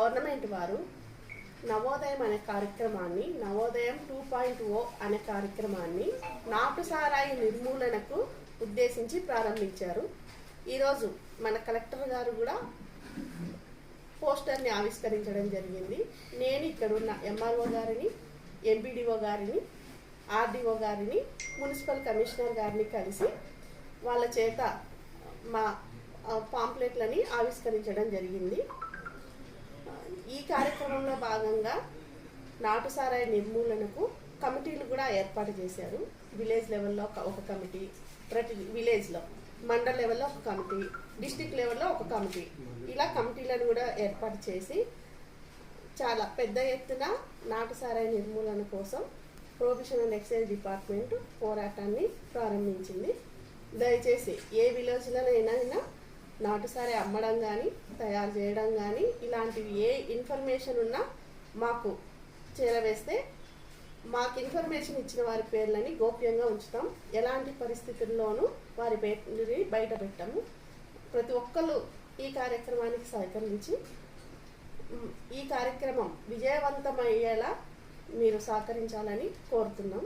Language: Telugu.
గవర్నమెంట్ వారు నవోదయం అనే కార్యక్రమాన్ని నవోదయం టూ పాయింట్ ఓ అనే కార్యక్రమాన్ని నాటు సారాయి నిర్మూలనకు ఉద్దేశించి ప్రారంభించారు. ఈరోజు మన కలెక్టర్ గారు కూడా పోస్టర్ని ఆవిష్కరించడం జరిగింది. నేను ఇక్కడ ఉన్న ఎంఆర్ఓ గారిని ఎంపీడీఓ గారిని ఆర్డీఓ గారిని మున్సిపల్ కమిషనర్ గారిని కలిసి వాళ్ళ చేత మా పాంప్లెట్లని ఆవిష్కరించడం జరిగింది. ఈ కార్యక్రమంలో భాగంగా నాటు సారాయి నిర్మూలనకు కమిటీలు కూడా ఏర్పాటు చేశారు. విలేజ్ లెవెల్లో ఒక- ఒక కమిటీ ప్రతి విలేజ్లో మండల్ లెవెల్లో ఒక కమిటీ డిస్టిక్ లెవెల్లో ఒక కమిటీ. ఇలా కమిటీలను కూడా ఏర్పాటు చేసి చాలా పెద్ద ఎత్తున నాటు సారాయి నిర్మూలన కోసం ప్రొఫెషనల్ అండ్ ఎక్సైజ్ డిపార్ట్మెంట్ పోరాటాన్ని ప్రారంభించింది. దయచేసి ఏ విలేజ్లోనైనా నాటుసారి అమ్మడం కానీ తయారు చేయడం కానీ ఇలాంటివి ఏ ఇన్ఫర్మేషన్ ఉన్నా మాకు చేరవేస్తే మాకు ఇన్ఫర్మేషన్ ఇచ్చిన వారి పేర్లని గోప్యంగా ఉంచుతాం. ఎలాంటి పరిస్థితుల్లోనూ వారి పేర్లని బయట పెట్టాము. ప్రతి ఒక్కరు ఈ కార్యక్రమానికి సహకరించి ఈ కార్యక్రమం విజయవంతమయ్యేలా మీరు సహకరించాలని కోరుతున్నాం.